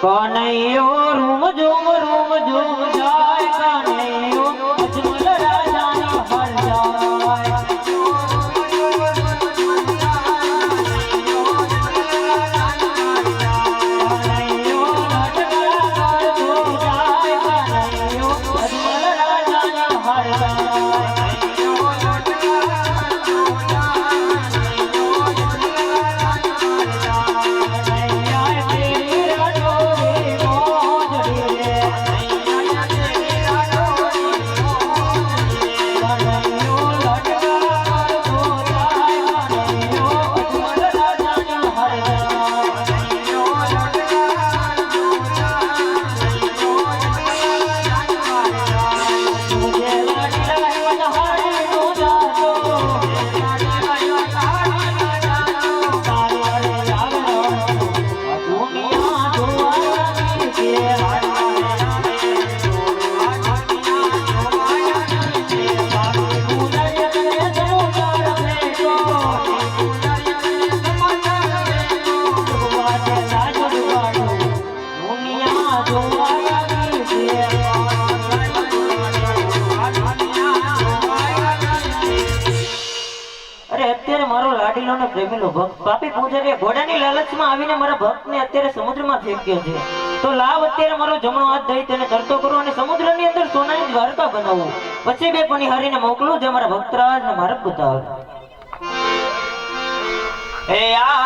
કનૈયો room zoom room zoom જાય. અત્યારે મારો લાડીલો ને પ્રેમીલો ભક્ત. પાપી પૂજારી ઘોડાની લાલચમાં આવીને મારા ભક્તને અત્યારે સમુદ્રમાં ફેંક્યો છે. તો લાવ અત્યારે મારો જમણો હાથ દઈ તેને તરતો કરો અને સમુદ્રની અંદર સોનાની દ્વારકા બનાવો. પછી બે પનિહારીને મોકલું જે મારા ભક્તરાજ ને માર્ગ બતાવે. એ આજે